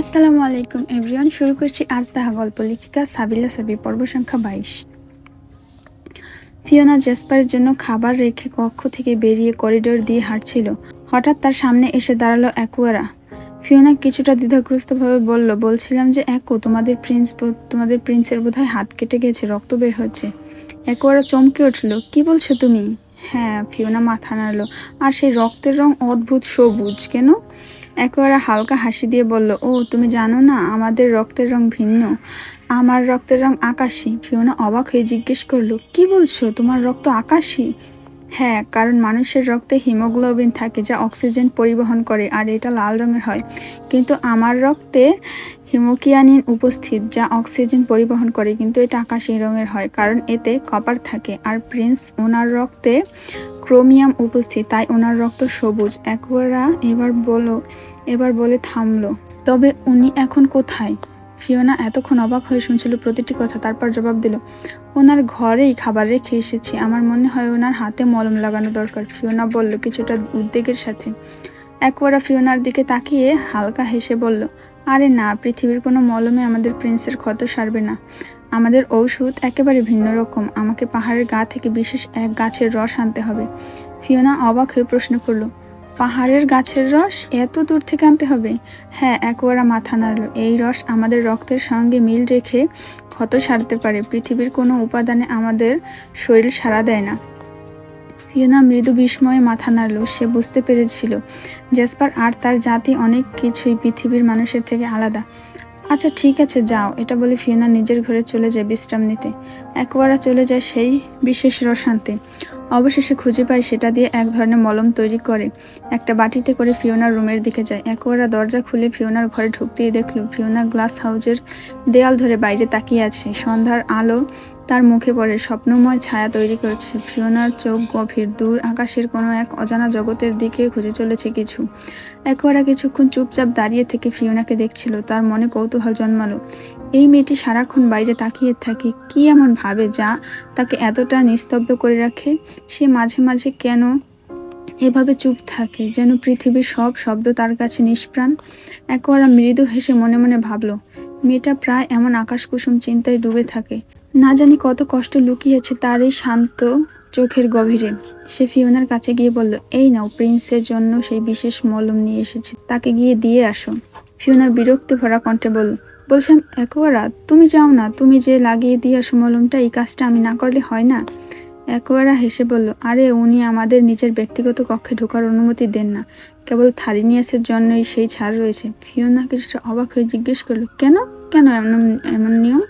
আসসালামু আলাইকুম, এভরিওয়ান। শুরু করছি আজ তাহা গল্প লেখিকা সাবিলা সাবি পর্ব সংখ্যা বাইশ। ফিওনা জেসপারের জন্য খাবার রেখে কক্ষ থেকে বেরিয়ে করিডোর দিয়ে হাঁটছিল। হঠাৎ তার সামনে এসে দাঁড়াল অ্যাকুয়ারা। ফিওনা কিছুটা দ্বিধাগ্রস্তভাবে বলল, বলছিলাম যে, অ্যাকু, তোমাদের প্রিন্স তোমাদের প্রিন্সের বোধহয় হাত কেটে গেছে, রক্ত বের হচ্ছে। অ্যাকুয়ারা চমকে উঠল, কি বলছো তুমি? হ্যাঁ ফিওনা মাথা নাড়লো, আর সেই রক্তের রং অদ্ভুত সবুজ, কেন? একেবারে হালকা হাসি দিয়ে বলল, ও, তুমি জানো না, আমাদের রক্তের রং ভিন্ন। আমার রক্তের রং আকাশি। ফিওনা অবাক হয়ে জিজ্ঞেস করল, কি বলছো? তোমার রক্ত আকাশি? হ্যাঁ কারণ মানুষের রক্তে হিমোগ্লোবিন থাকে যা অক্সিজেন পরিবহন করে, আর এটা লাল রঙের হয়। কিন্তু আমার রক্তে হিমোকিয়ানিন উপস্থিত, যা অক্সিজেন পরিবহন করে, কিন্তু এটা আকাশি রঙের হয়, কারণ এতে কপার থাকে। আর প্রিন্স ওনার রক্তে ক্রোমিয়াম উপস্থিত, তাই ওনার রক্ত সবুজ। একবারা এবার বলো, এবার বলে থামলো। তবে উনি এখন কোথায়? ফিওনা এতক্ষণ অবাক হয়ে শুনছিল প্রতিটি কথা, তারপর জবাব দিল, ওনার ঘরেই খাবার রেখে এসেছি। আমার মনে হয় ওনার হাতে মলম লাগানো দরকার। ফিওনা বলল কিছুটা উদ্বেগের সাথে। একবারা ফিওনার দিকে তাকিয়ে হালকা হেসে বলল, আরে না, পৃথিবীর কোনো মলমে আমাদের প্রিন্সের ক্ষত সারবে না। আমাদের ঔষধ একেবারে ভিন্ন রকম। আমাকে পাহাড়ের গা থেকে বিশেষ এক গাছের রস আনতে হবে। ফিওনা অবাক হয়ে প্রশ্ন করল, পাহাড়ের গাছের রস? এত দূর থেকে আনতে হবে? হ্যাঁ একবারা মাথা নাড়ল। এই রস আমাদের রক্তের সঙ্গে মিল রেখে ক্ষত সারতে পারে। পৃথিবীর কোনো উপাদানে আমাদের শরীর সারা দেয় না। ফিওনা মৃদু বিস্ময়ে মাথা নাড়ল। সে বুঝতে পেরেছিল জেসপার আর তার জাতি অনেক কিছুই পৃথিবীর মানুষের থেকে আলাদা। আচ্ছা ঠিক আছে, যাও। এটা বলে ফিওনা নিজের ঘরে চলে যায় বিশ্রাম নিতে। একবারা চলে যায় সেই বিশেষ রসান্তে। অবশেষে খুঁজে পায় সেটা দিয়ে এক ধরনের মলম তৈরি করে। একটা বাটিতে করে ফিওনার রুমের দিকে যায়। একবারা দরজা খুলে ফিওনার ঘরে ঢুকতেই দেখল, ফিওনা গ্লাস হাউজের দেয়াল ধরে বাইরে তাকিয়ে আছে। সন্ধ্যার আলো তার মুখে পড়ে স্বপ্নময় ছায়া তৈরি করছে। ফিওনার চোখ গভীর, দূর আকাশের কোনো এক অজানা জগতের দিকে খুঁজে চলেছে কিছু। একবারা কিছুক্ষণ চুপচাপ দাঁড়িয়ে থেকে ফিওনাকে দেখছিল, তার মনে কৌতূহল জন্মালো। এই মেয়েটি সারাক্ষণ বাইরে তাকিয়ে থাকে, কি এমন ভাবে যা তাকে এতটা নিস্তব্ধ করে রাখে? সে মাঝে মাঝে কেন এভাবে চুপ থাকে, যেন পৃথিবীর সব শব্দ তার কাছে নিষ্প্রাণ? একবারা মৃদু হেসে মনে মনে ভাবলো, মেয়েটা প্রায় এমন আকাশ কুসুম চিন্তায় ডুবে থাকে। না জানি কত কষ্ট লুকিয়েছে তার এই শান্ত চোখের গভীরে। সে ফিওনার কাছে গিয়ে বলল, এই নাও, প্রিন্সের জন্য সেই বিশেষ মলম নিয়ে এসেছে, তাকে গিয়ে দিয়ে আসো। ফিওনার বিরক্তি ভরা কণ্ঠে বলল বলছিলাম একোয়ারা তুমি যাও না, তুমি যে লাগিয়ে দিয়ে আসো মলমটা, এই কাজটা আমি না করলে হয় না? একোয়ারা হেসে বলল, আরে, উনি আমাদের নিজের ব্যক্তিগত কক্ষে ঢোকার অনুমতি দেন না, কেবল থারিনিয়াসের জন্যই সেই ছাড় রয়েছে। ফিওনা কিছুটা অবাক হয়ে জিজ্ঞেস করল, কেন? কেন এমন এমন নিয়ম?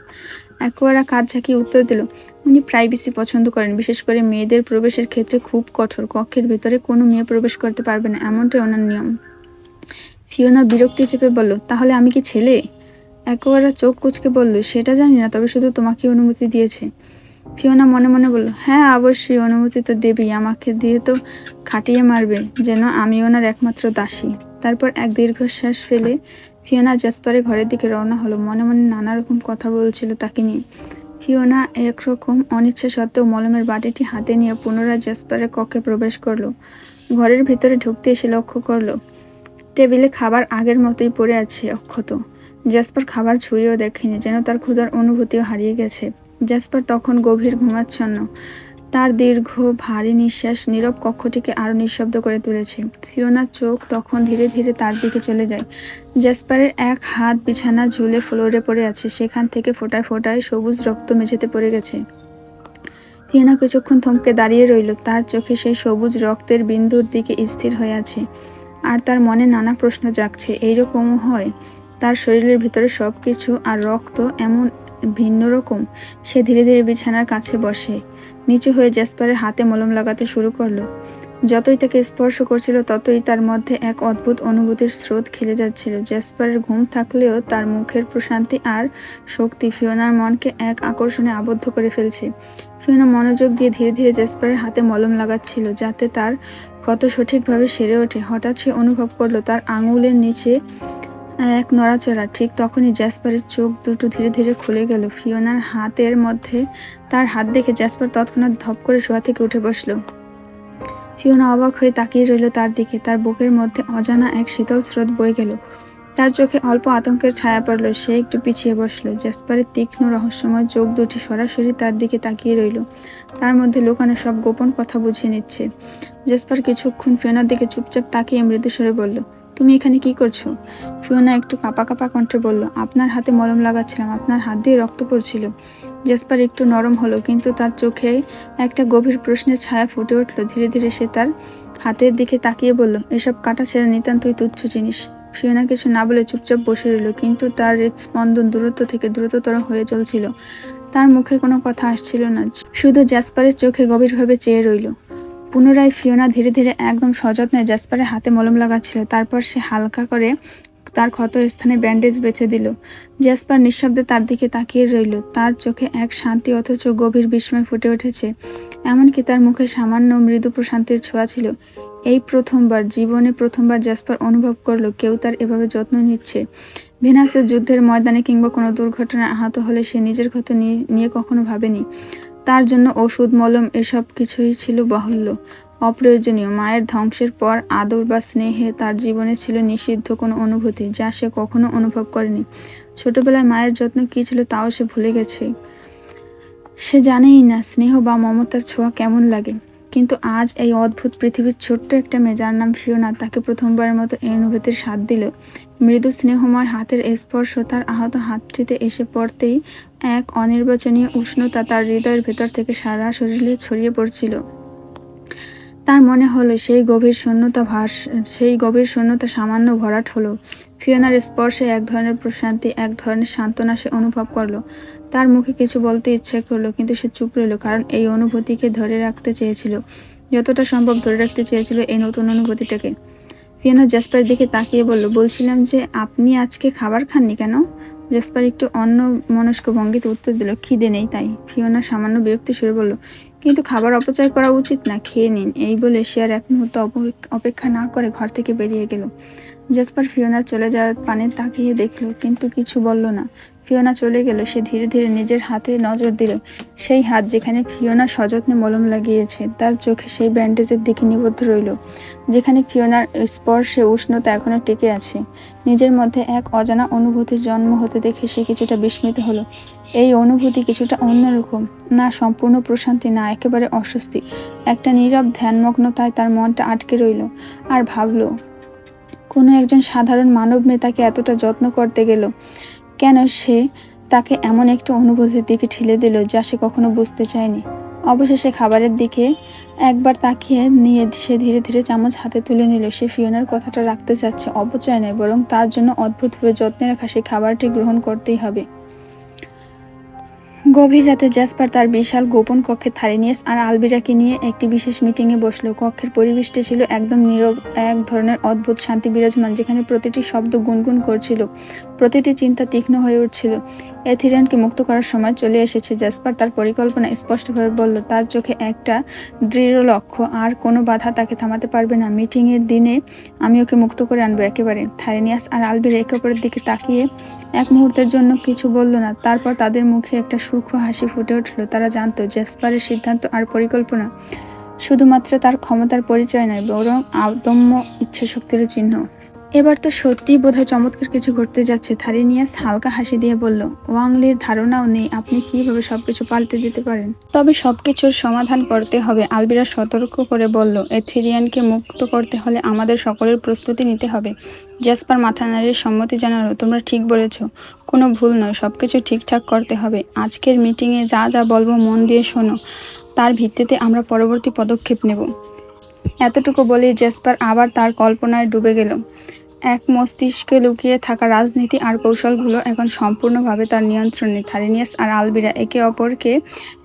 একোয়ারা কাজ ঝাঁকিয়ে উত্তর দিল, উনি প্রাইভেসি পছন্দ করেন, বিশেষ করে মেয়েদের প্রবেশের ক্ষেত্রে খুব কঠোর। কক্ষের ভিতরে কোনো মেয়ে প্রবেশ করতে পারবে না, এমনটাই ওনার নিয়ম। ফিওনা বিরক্তি চেপে বলল, তাহলে আমি কি ছেলে? একবারে চোখ কুচকে বলল, সেটা জানি না, তবে শুধু তোমাকে অনুমতি দিয়েছে। ফিওনা মনে মনে বলল হ্যাঁ অবশ্যই, অনুমতি তো দেবেই, আমাকে দিয়ে তো খাটিয়ে মারবে, যেন আমি ওনার একমাত্র দাসী। তারপর এক দীর্ঘশ্বাস ফেলে ফিওনা জাসপারে ঘরের দিকে রওনা হলো। মনে মনে নানা রকম কথা বলছিল তাকে নিয়ে। ফিওনা একরকম অনিচ্ছা সত্ত্বেও মলমের বাটিটি হাতে নিয়ে পুনরায় জাসপারের কক্ষে প্রবেশ করল। ঘরের ভেতরে ঢুকতে এসে লক্ষ্য করল, টেবিলে খাবার আগের মতোই পড়ে আছে অক্ষত। জ্যাসপার খাবার ছুঁয়েও দেখেনি, যেন তার ক্ষুধার অনুভূতিও হারিয়ে গেছে। জ্যাসপার তখন গভীর ঘুমাচ্ছন্ন। তার দীর্ঘ, ভারী নিঃশ্বাস নীরব কক্ষটিকে আরও নিঃশব্দ করে তুলেছে। ফিওনার চোখ তখন ধীরে ধীরে তার দিকে চলে যায়। জ্যাসপারের এক হাত বিছানা ঝুলে ফ্লোরে পড়ে আছে। সেখান থেকে ফোটায় ফোটায় সবুজ রক্ত মেঝেতে পড়ে গেছে। ফিওনা কিছুক্ষণ থমকে দাঁড়িয়ে রইল। তার চোখে সেই সবুজ রক্তের বিন্দুর দিকে স্থির হয়ে আছে। আর তার মনে নানা প্রশ্ন জাগছে। এইরকম হয়? তার শরীরের ভিতরে সব কিছু আর রক্ত এমন ভিন্ন রকম। সে ধীরে ধীরে বিছানার কাছে বসে। নিচু হয়ে জ্যাসপারের হাতে মলম লাগাতে শুরু করল। যতই তাকে স্পর্শ করছিল, ততই তার মধ্যে এক অদ্ভুত অনুভূতির স্রোত খেলে যাচ্ছিল। জ্যাসপারের ঘুম থাকলেও তার মুখের প্রশান্তি আর শক্তি ফিওনার মনকে এক আকর্ষণে আবদ্ধ করে ফেলছে। ফিওনা মনোযোগ দিয়ে ধীরে ধীরে জ্যাসপারের হাতে মলম লাগাচ্ছিল, যাতে তার কত সঠিকভাবে সেরে ওঠে। হঠাৎ সে অনুভব করল, তার আঙুলের নিচে এক নড়াচড়া, ঠিক তখনই জ্যাসপারের চোখ দুটো ধীরে ধীরে খুলে গেল। ফিওনার হাতের মধ্যে তার হাত দেখে জ্যাসপার তৎক্ষণাৎ ধপ করে শোয়া থেকে উঠে বসল। ফিওনা অবাক হয়ে তাকিয়ে রইল তার দিকে। তার বুকের মধ্যে অজানা এক শীতল স্রোত বয়ে গেল। তার চোখে অল্প আতঙ্কের ছায়া পড়ল। সে একটু পিছিয়ে বসল। জ্যাসপারের তীক্ষ্ণ রহস্যময় চোখ দুটি সরাসরি তার দিকে তাকিয়ে রইল। তার মধ্যে লুকানো সব গোপন কথা বুঝিয়ে নিচ্ছে। জেসপার কিছুক্ষণ ফিওনার দিকে চুপচাপ তাকিয়ে মৃদুস্বরে বলল তুমি এখানে কি করছ? ফিওনা একটু কাঁপা কাঁপা কণ্ঠে বলল, আপনার হাতে মলম লাগাচ্ছিলাম, আপনার হাত দিয়ে রক্ত পড়ছিল। জেসপার একটু নরম হলো, কিন্তু তার চোখে একটা গভীর প্রশ্নের ছায়া ফুটে উঠল। ধীরে ধীরে সে তার হাতের দিকে তাকিয়ে বলল, এসব কাটা ছেড়ে নিতান্তই তুচ্ছ জিনিস। ফিওনা কিছু না বলে চুপচাপ বসে রইল, কিন্তু তার হৃদস্পন্দন দূরত্ব থেকে দ্রুততর হয়ে চলছিল। তার মুখে কোনো কথা আসছিল না, শুধু জ্যাসপারের চোখে গভীরভাবে চেয়ে রইল। পুনরায় ফিওনা ধীরে ধীরে একদম সযত্নে জ্যাসপারের হাতে মলম লাগাচ্ছিল। তারপর সে হালকা করে তার ক্ষত স্থানে ব্যান্ডেজ বেঁধে দিল। জ্যাসপার নিঃশব্দে তার দিকে তাকিয়ে রইল। তার চোখে এক শান্তি অথচ গভীর বিস্ময় ফুটে উঠেছে। এমনকি তার মুখে সামান্য মৃদু প্রশান্তির ছোঁয়া ছিল। এই প্রথমবার, জীবনে প্রথমবার জ্যাসপার অনুভব করল কেউ তার এভাবে যত্ন নিচ্ছে। ভেনাসের যুদ্ধের ময়দানে কিংবা কোনো দুর্ঘটনায় আহত হলে সে নিজের ক্ষত নিয়ে কখনো ভাবেনি। তার জন্য ওষুধ, মলম এসব কিছুই ছিল বাহুল্য। অপ্রয়োজনীয়। মায়ের ধ্বংসের পর আদর বা স্নেহে তার জীবনে ছিল নিষিদ্ধ কোনো অনুভূতি যা সে কখনো অনুভব করেনি। ছোটবেলায় মায়ের যত্ন কী ছিল তাও সে ভুলে গেছে। সে জানেই না স্নেহ বা মমতার ছোঁয়া কেমন লাগে। কিন্তু আজ এই অদ্ভুত পৃথিবীর ছোট্ট একটা মেয়ে যার নাম ফিওনা তাকে প্রথমবারের মতো এই অনুভূতির স্বাদ দিল। মৃদু স্নেহময় হাতের স্পর্শ তার আহত হাতটিতে এসে পড়তেই এক অনির্বাচনীয় উষ্ণতা তার হৃদয়ের ভেতর থেকে সারা শরীরে ছড়িয়ে পড়ছিল। তার মনে হলো সেই গভীর শূন্যতা ভাস সেই গভীর শূন্যতা সামান্য ভরাট হলো। ফিওনার স্পর্শে এক ধরনের প্রশান্তি, এক ধরনের সান্ত্বনা সে অনুভব করল। তার মুখে কিছু বলতে ইচ্ছে করল, কিন্তু সে চুপ রইল, কারণ এই অনুভূতিকে ধরে রাখতে চেয়েছিল। যতটা সম্ভব ধরে রাখতে চেয়েছিল এই নতুন অনুভূতিটাকে। ফিওনা জাসপারের দিকে তাকিয়ে বলল, বলছিলাম যে আপনি আজকে খাবার খাননি কেন? জাসপার একটু অন্য মনস্ক ভঙ্গিতে উত্তর দিল, খিদে নেই তাই। ফিওনা সামান্য বিরক্তি শুরু বলল, কিন্তু খাবার অপচয় করা উচিত না, খেয়ে নিন। এই বলে সে আর এক মুহূর্ত অপেক্ষা না করে ঘর থেকে বেরিয়ে গেল। জাসপার ফিওনার চলে যাওয়ার পানে তাকিয়ে দেখল, কিন্তু কিছু বলল না। ফিওনা চলে গেল। সে ধীরে ধীরে নিজের হাতে নজর দিল। সেই হাত যেখানে ফিওনা সযত্নে মলম লাগিয়েছে, তার চোখে সেই ব্যান্ডেজের দিকে নিবদ্ধ রইল, যেখানে ফিওনার স্পর্শে উষ্ণতা এখনও টিকে আছে। নিজের মধ্যে এক অজানা অনুভূতির জন্ম হতে দেখে সে কিছুটা বিস্মিত হলো। এই অনুভূতি কিছুটা অন্যরকম। না, সম্পূর্ণ প্রশান্তি, না, একেবারে অস্বস্তি। একটা নীরব ধ্যানমগ্নতায় তার মনটা আটকে রইল আর ভাবলো, কোনো একজন সাধারণ মানব মেয়ে তাকে এতটা যত্ন করতে গেল। কেন সে তাকে এমন একটা অনুভূতির দিকে ঠেলে দিল যা সে কখনো বুঝতে চায়নি? অবশেষে খাবারের দিকে একবার তাকিয়ে নিয়ে সে ধীরে ধীরে চামচ হাতে তুলে নিল। সে ফিওনার কথাটা রাখতে চাচ্ছে অপচয় নয়, বরং তার জন্য অদ্ভুতভাবে যত্নে রাখা সেই খাবারটি গ্রহণ করতেই হবে। গভীর রাতে জ্যাসপার তার বিশাল গোপন কক্ষে থারিনিয়াস আর আলবিরাকে নিয়ে একটি বিশেষ মিটিংয়ে বসল। কক্ষের পরিবেশটি ছিল একদম নীরব, এক ধরনের অদ্ভুত শান্তি বিরাজমান যেখানে প্রতিটি শব্দ গুনগুন করছিল, প্রতিটি চিন্তা তীক্ষ্ণ হয়ে উঠছিল। এথিরিয়ানকে মুক্ত করার সময় চলে এসেছে জ্যাসপার তার পরিকল্পনা স্পষ্টভাবে বলল, তার চোখে একটা দৃঢ় লক্ষ্য, আর কোনো বাধা তাকে থামাতে পারবে না। মিটিংয়ের দিনে আমি ওকে মুক্ত করে আনব একেবারে। থারিনিয়াস আর আলবির একে অপরের দিকে তাকিয়ে এক মুহূর্তের জন্য কিছু বলল না। তারপর তাদের মুখে একটা সূক্ষ্ম হাসি ফুটে উঠল। তারা জানতো, জেসপারের সিদ্ধান্ত আর পরিকল্পনা শুধুমাত্র তার ক্ষমতার পরিচয় নয়, বরং আদম্য ইচ্ছাশক্তির চিহ্ন। এবার তো সত্যিই বোধহয় চমৎকার কিছু ঘটতে যাচ্ছে। থারিনিয়াস হালকা হাসি দিয়ে বলল, ওয়াংলির ধারণাও নেই আপনি কীভাবে সবকিছু পাল্টে দিতে পারেন? তবে সবকিছুর সমাধান করতে হবে। আলবিরা সতর্ক করে বলল, এথেরিয়ানকে মুক্ত করতে হলে আমাদের সকলের প্রস্তুতি নিতে হবে। জাসপার মাথা নাড়িয়ে সম্মতি জানালো, তোমরা ঠিক বলেছ, কোনো ভুল নয় সব কিছু ঠিকঠাক করতে হবে। আজকের মিটিংয়ে যা যা বলব মন দিয়ে শোনো, তার ভিত্তিতে আমরা পরবর্তী পদক্ষেপ নেব। এতটুকু বলে জেসপার আবার তার কল্পনায় ডুবে গেল। এক মস্তিষ্কে লুকিয়ে থাকা রাজনীতি আর কৌশলগুলো এখন সম্পূর্ণভাবে তার নিয়ন্ত্রণে। থারিনিয়াস আর আলবিরা একে অপরকে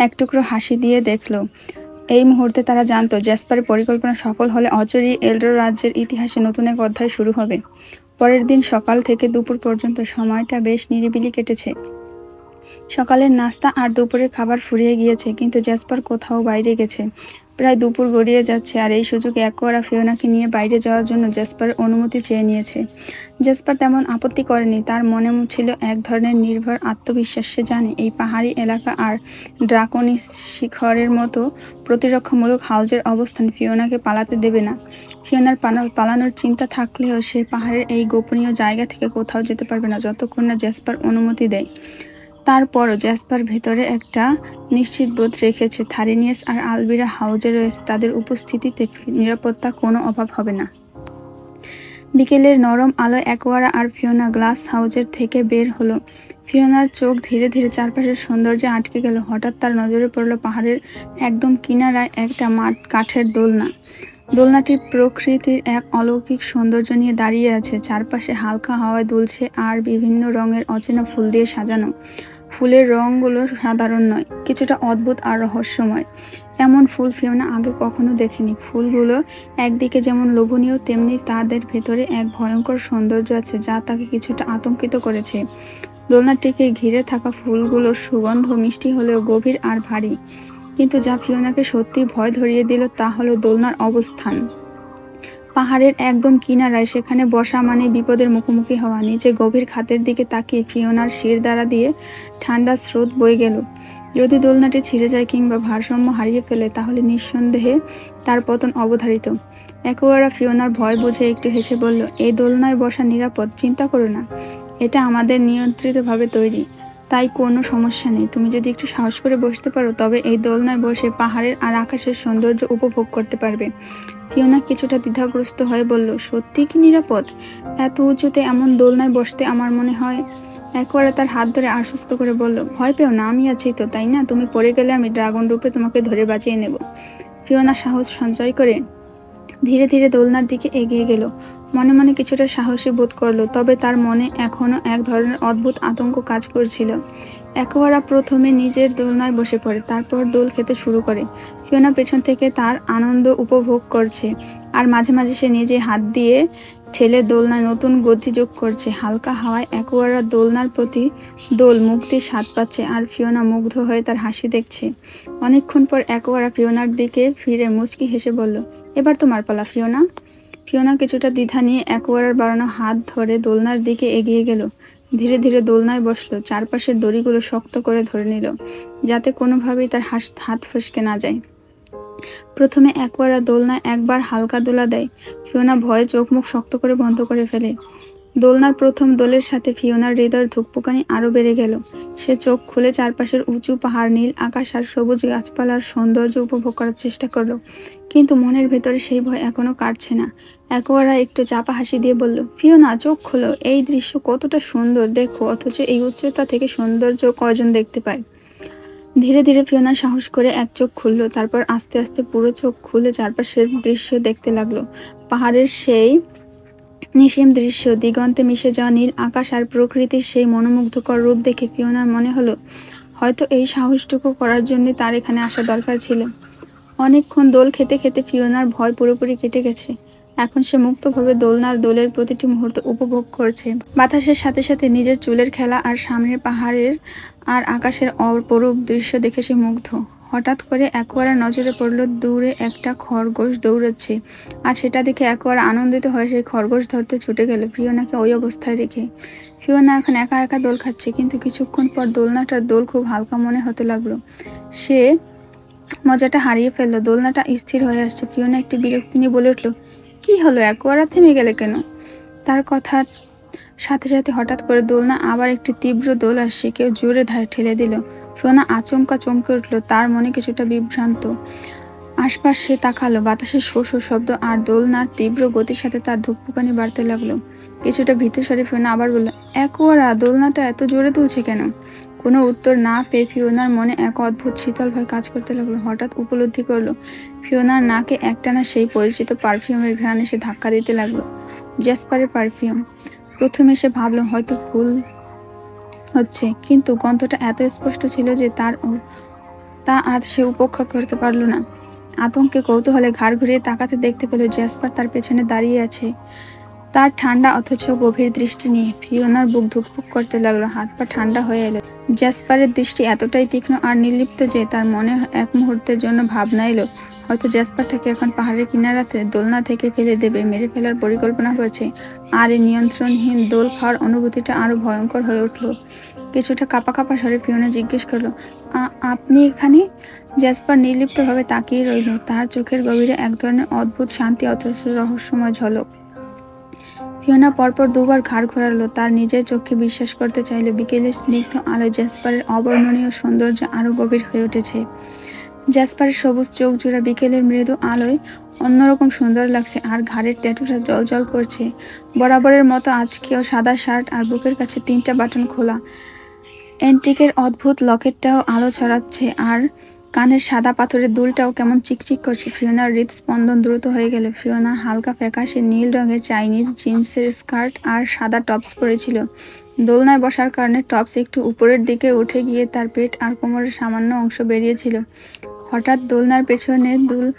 এক টুকরো হাসি দিয়ে দেখল। এই মুহূর্তে তারা জানত, জ্যাসপারের পরিকল্পনা সফল হলে অচরি এলডো রাজ্যের ইতিহাসে নতুন এক অধ্যায় শুরু হবে। পরের দিন সকাল থেকে দুপুর পর্যন্ত সময়টা বেশ নিরিবিলি কেটেছে। সকালের নাস্তা আর দুপুরের খাবার ফুরিয়ে গিয়েছে, কিন্তু জ্যাসপার কোথাও বাইরে গেছে। প্রায় দুপুর গড়িয়ে যাচ্ছে আর এই সুযোগে অ্যাকোয়ারা ফিওনাকে নিয়ে বাইরে যাওয়ার জন্য জেসপারের অনুমতি চেয়ে নিয়েছে। জেসপার তেমন আপত্তি করেনি, তার মনে ছিল এক ধরনের নির্ভর আত্মবিশ্বাস, সে জানে এই পাহাড়ি এলাকা আর ড্রাকনি শিখরের মতো প্রতিরক্ষামূলক হাউজের অবস্থান ফিওনাকে পালাতে দেবে না। ফিওনার পালানোর চিন্তা থাকলেও সে পাহাড়ের এই গোপনীয় জায়গা থেকে কোথাও যেতে পারবে না, যতক্ষণ না জেসপার অনুমতি দেয়। তারপরও জ্যাসপার ভেতরে একটা নিশ্চিত বোধ রেখেছে। থারিনিয়াস আর আলবিরা হাউজে রয়েছে, তাদের উপস্থিতিতে নিরাপত্তা কোনো অভাব হবে না। বিকেলের নরম আলো একোয়ারা আর ফিওনা গ্লাস হাউজের থেকে বের হলো। ফিওনার চোখ ধীরে ধীরে চারপাশের সৌন্দর্যে আটকে গেল। হঠাৎ তার নজরে পড়ল পাহাড়ের একদম কিনারায় একটা মাঠ কাঠের দোলনা। দোলনাটি প্রকৃতির এক অলৌকিক সৌন্দর্য নিয়ে দাঁড়িয়ে আছে। চারপাশে হালকা হাওয়ায় দুলছে আর বিভিন্ন রঙের অচেনা ফুল দিয়ে সাজানো। ফুলের রঙগুলো সাধারণ নয়, কিছুটা অদ্ভুত আর রহস্যময়। এমন ফুল ফিওনা আগে কখনো দেখেনি। ফুলগুলো একদিকে যেমন লোভনীয়, তেমনি তাদের ভেতরে এক ভয়ঙ্কর সৌন্দর্য আছে যা তাকে কিছুটা আতঙ্কিত করেছে। দোলনাটিকে ঘিরে থাকা ফুলগুলোর সুগন্ধ মিষ্টি হলেও গভীর আর ভারী। কিন্তু যা ফিওনাকে সত্যি ভয় ধরিয়ে দিল তা হলো দোলনার অবস্থান। পাহাড়ের একদম কিনারায় সেখানে বসা মানে বিপদের মুখোমুখি হওয়া। নিচে গভীর খাতের দিকে তাকিয়ে ফিওনার শির দ্বারা দিয়ে ঠান্ডা স্রোত বয়ে গেল। যদি দোলনাটি ছিঁড়ে যায় কিংবা ভারসাম্য হারিয়ে ফেলে, তাহলে নিঃসন্দেহে তার পতন অবধারিত। একোয়ারা ফিওনার ভয় বুঝে একটু হেসে বলল, এই দোলনায় বসা নিরাপদ, চিন্তা করো না। এটা আমাদের নিয়ন্ত্রিতভাবে তৈরি। তাই কোনো সমস্যা নেই। তুমি যদি একটু সাহস করে বসতে পারো, তবে এই দোলনায় বসে পাহাড়ের আর আকাশের সৌন্দর্য উপভোগ করতে পারবে। ফিওনা কিছুটা দ্বিধাগ্রস্ত হয়ে, বলল, সত্যি কি নিরাপদ? এত উঁচুতে এমন দোলনায় বসতে আমার মনে হয়? একবারে তার হাত ধরে আশ্বস্ত করে বলল, ভয় পেও না, আমি আছি তো, তাই না? তুমি পড়ে গেলে আমি ড্রাগন রূপে তোমাকে ধরে বাঁচিয়ে নেব। ফিওনা সাহস সঞ্চয় করে ধীরে ধীরে দোলনার দিকে এগিয়ে গেল। মনে মনে কিছুটা সাহসী বোধ করল, তবে তার মনে এখনও এক ধরনের অদ্ভুত আতঙ্ক কাজ করছিল। একোয়ারা প্রথমে নিজের দোলনায় বসে পড়ে, তারপর দোল খেতে শুরু করে। ফিওনা পেছন থেকে তার আনন্দ উপভোগ করছে, আর মাঝে মাঝে সে নিজে হাত দিয়ে ছেলে দোলনায় নতুন গতি যোগ করছে। হালকা হাওয়ায় একোয়ারা দোলনার প্রতি দোল মুক্তির স্বাদ পাচ্ছে, আর ফিওনা মুগ্ধ হয়ে তার হাসি দেখছে। অনেকক্ষণ পর একোয়ারা ফিওনার দিকে ফিরে মুচকি হেসে বলল, এবার তোমার পালা ফিওনা ফিওনা কিছুটা দ্বিধা নিয়ে একোয়ারার বাড়ানো হাত ধরে দোলনার দিকে এগিয়ে গেল। ধীরে ধীরে দোলনায় বসল, চারপাশের দড়িগুলো শক্ত করে ধরে নিল, যাতে কোনোভাবেই তার হাস, হাত ফসকে না যায়। প্রথমে একবারা দোলনা একবার হালকা দোলা দেয়, ফিওনা ভয়ে চোখ মুখ শক্ত করে বন্ধ করে ফেলে। দোলনার প্রথম দোলের সাথে ফিওনার হৃদয়ের ধুকপুকানি আরও বেড়ে গেল। সে চোখ খুলে চারপাশের উঁচু পাহাড়, নীল আকাশ আর সবুজ গাছপালার সৌন্দর্য উপভোগ করার চেষ্টা করল। কিন্তু মনের ভেতরে সেই ভয় এখনও কাটছে না। একবারা একটু চাপা হাসি দিয়ে বলল, ফিওনা, চোখ খোলো। এই দৃশ্য কতটা সুন্দর, দেখো। অথচ এই উচ্চতা থেকে সৌন্দর্য কজন দেখতে পায়? ধীরে ধীরে ফিওনা সাহস করে এক চোখ খুললো, তারপর আস্তে আস্তে পুরো চোখ খুলে চারপাশের দৃশ্য দেখতে লাগল। পাহাড়ের সেই নিশিম দৃশ্য, দিগন্তে মিশে যাওয়া নীল আকাশ আর প্রকৃতির সেই মনোমুগ্ধকর রূপ দেখে ফিওনার মনে হলো, হয়তো এই সাহসটুকু করার জন্য তার এখানে আসা দরকার ছিল। অনেকক্ষণ দোল খেতে খেতে ফিওনার ভয় পুরোপুরি কেটে গেছে। এখন সে মুক্তভাবে দোলনার দোলের প্রতিটি মুহূর্ত উপভোগ করছে। বাতাসের সাথে সাথে নিজের চুলের খেলা আর সামনের পাহাড়ের আর আকাশের অপরূপ দৃশ্য দেখে সে মুগ্ধ। হঠাৎ করে একবার নজরে পড়ল, দূরে একটা খরগোশ দৌড়াচ্ছে। আর সেটা দেখে একবার আনন্দিত হয়ে সেই খরগোশ ধরতে ছুটে গেল ফিওনাকে ওই অবস্থায় রেখে। ফিওনা এখন একা একা দোল খাচ্ছে, কিন্তু কিছুক্ষণ পর দোলনাটার দোল খুব হালকা মনে হতে লাগল। সে মজাটা হারিয়ে ফেলল, দোলনাটা স্থির হয়ে আসছে। ফিওনা একটি বিরক্তি নিয়ে বলে উঠল, কি হলো একবারা থেমে গেলে কেন? তার কথা সাথে সাথে হঠাৎ করে দোলনা আবার একটি তীব্র দোল আসছে, কেউ জোরে ধারে ঠেলে দিল। ফিওনা আচমকা চমকে উঠল, তার মনে কিছুটা বিভ্রান্ত। আশপাশ তাকালো, বাতাসের শো শো শব্দ আর দোলনার তীব্র গতির সাথে তার ধুকপুকানি বাড়তে লাগল। কিছুটা ভীত সরে ফিওনা আবার বলল একোয়ারা দোলনাটা এত জোরে তুলছে কেন? কোনো উত্তর না পেয়ে ফিওনার মনে এক অদ্ভুত শীতল ভয় কাজ করতে লাগল, হঠাৎ উপলব্ধি করল, ফিওনার নাকে একটানা সেই পরিচিত পারফিউমের ঘ্রাণ এসে ধাক্কা দিতে লাগল। জ্যাসপারের পারফিউম। প্রথমে সে ভাবলো, হয়তো ভুল হচ্ছে, কিন্তু গন্ধটা এত স্পষ্ট ছিল যে তার তা আর সে উপেক্ষা করতে পারল না। আতঙ্কে কৌতূহলে ঘাড় ঘুরিয়ে তাকাতে দেখতে পেল জ্যাসপার তার পেছনে দাঁড়িয়ে আছে। তার ঠান্ডা অথচ গভীর দৃষ্টি নিয়ে ফিওনার বুক ধুকপুক করতে লাগল, হাত পা ঠান্ডা হয়ে এলো। জ্যাসপারের দৃষ্টি এতটাই তীক্ষ্ণ আর নির্লিপ্ত যে তার মনে এক মুহূর্তের জন্য ভাবনা এলো হয়তো জ্যাসপার থেকে এখন পাহাড়ের কিনারাতে দোলনা থেকে ফেলে দেবে, মেরে ফেলার পরিকল্পনা করেছে। আর এই নিয়ন্ত্রণহীন দোল খাওয়ার অনুভূতিটা আরও ভয়ঙ্কর হয়ে উঠল। কিছুটা কাপা কাপা স্বরে ফিওনা জিজ্ঞেস করল আপনি এখানে? জ্যাসপার নির্লিপ্তভাবে তাকিয়ে রইল। তার চোখের গভীরে এক ধরনের অদ্ভুত শান্তি অথচ রহস্যময় ঝলক। ফিওনা পরপর দুবার ঘাড় ঘোরালো। তার নিজের চোখে বিশ্বাস করতে চাইল বিকেলের স্নিগ্ধ আলো জ্যাসপারের অবর্ণনীয় সৌন্দর্য আরও গভীর হয়ে উঠেছে। জ্যাসপারের সবুজ চোখ জোড়া বিকেলের মৃদু আলোয় অন্যরকম সুন্দর লাগছে, আর ঘাড়ের ট্যাটুটা জল করছে। বরাবরের মতো আজকেও সাদা শার্ট আর বুকের কাছে তিনটা বাটন খোলা। অ্যান্টিকের অদ্ভুত লকেটটাও আলো ছড়াচ্ছে, আর কানের সাদা পাথরের দুলটাও কেমন চিকচিক করছে। ফিওনার হৃদস্পন্দন দ্রুত হয়ে গেল। ফিওনা হালকা ফ্যাকাশে নীল রঙের চাইনিজ জিন্সের স্কার্ট আর সাদা টপস পরেছিল। দোলনায় বসার কারণে টপস একটু উপরের দিকে উঠে গিয়ে তার পেট আর কোমরের সামান্য অংশ বেরিয়েছিল। হঠাৎ দোলনার পেছনে দুল,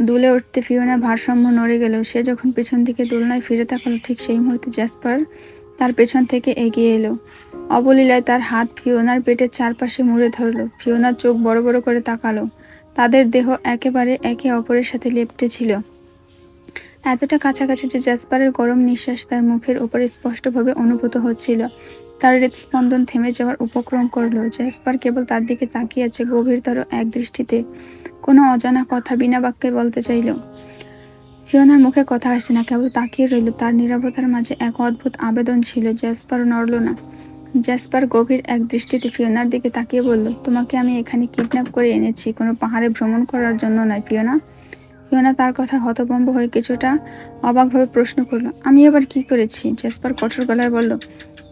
দুলে উঠতে ফিওনা ভারসাম্য নড়ে গেল। সে যখন পেছন থেকে দোলনায় ফিরে তাকালো, ঠিক সেই মুহূর্তে জ্যাসপার তার পেছন থেকে এগিয়ে এলো। অবলীলায় তার হাত ফিওনার পেটের চারপাশে মুড়ে ধরলো। ফিওনার চোখ বড় বড় করে তাকালো। তাদের দেহ একেবারে একে অপরের সাথে লেপটে ছিল। এতটা কাছাকাছি যে জ্যাসপারের গরম নিঃশ্বাস তার মুখের উপরে স্পষ্টভাবে অনুভূত হচ্ছিল। তার হৃদস্পন্দন থেমে যাওয়ার উপক্রম করল। জ্যাসপার কেবল তার দিকে তাকিয়ে আছে গভীরতর এক দৃষ্টিতে। কোনো অজানা কথা বিনা বাক্যে বলতে চাইল। ফিওনার মুখে কথা আসছে না, কেবল তাকিয়ে রইল। তার নীরবতার মাঝে এক অদ্ভুত আবেদন ছিল। জ্যাসপার নড়ল না। জ্যাসপার গভীর এক দৃষ্টিতে ফিওনার দিকে তাকিয়ে বলল, তোমাকে আমি এখানে কিডন্যাপ করে এনেছি। কোনো পাহাড়ে ভ্রমণ করার জন্য নয়, ফিওনা। ফিওনা তার কথা হতভম্ব হয়ে কিছুটা অবাকভাবে প্রশ্ন করল, আমি এবার কি করেছি? জ্যাসপার কঠোর গলায় বলল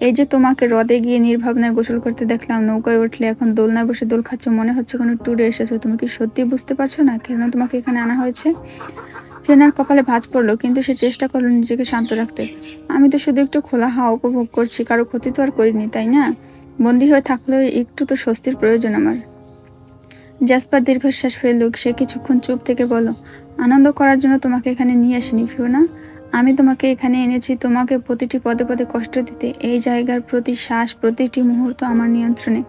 এই যে তোমাকে হ্রদে গিয়ে নির্ভাবনায় গোসল করতে দেখলাম, নৌকায় উঠলে এখন দোলনায় বসে দোল খাচ্ছ, মনে হচ্ছে কোনো ট্যুরে এসেছ। তুমি কি সত্যি বুঝতে পারছ না কেন তোমাকে এখানে আনা হয়েছে? ফিওনার কপালে ভাঁজ পড়ল, কিন্তু সে চেষ্টা করল নিজেকে শান্ত রাখতে। আমি তো শুধু একটু খোলা হাওয়া উপভোগ করছি, কারও ক্ষতি তো আর করিনি, তাই না? বন্দী হয়ে থাকলেও একটু তো স্বস্তির প্রয়োজন আমার। জাসপার দীর্ঘশ্বাস ফেলল, সে কিছুক্ষণ চুপ থেকে বলো আনন্দ করার জন্য তোমাকে এখানে নিয়ে আসিনি, ফিওনা। আমি তোমাকে এখানে এনেছি। তোমাকে প্রতিটি পদে পদে কষ্ট দিতে। এই জায়গার প্রতি শ্বাস, প্রতিটি মুহূর্ত আমার নিয়ন্ত্রণে।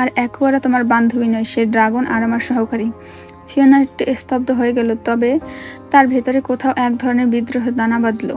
আর একবারা তোমার বান্ধবী নয়, সে ড্রাগন আর আমার সহকারী। ফিওনা স্তব্ধ হয়ে গেল, তবে তার ভেতরে কোথাও এক ধরনের বিদ্রোহ দানা বাঁধল।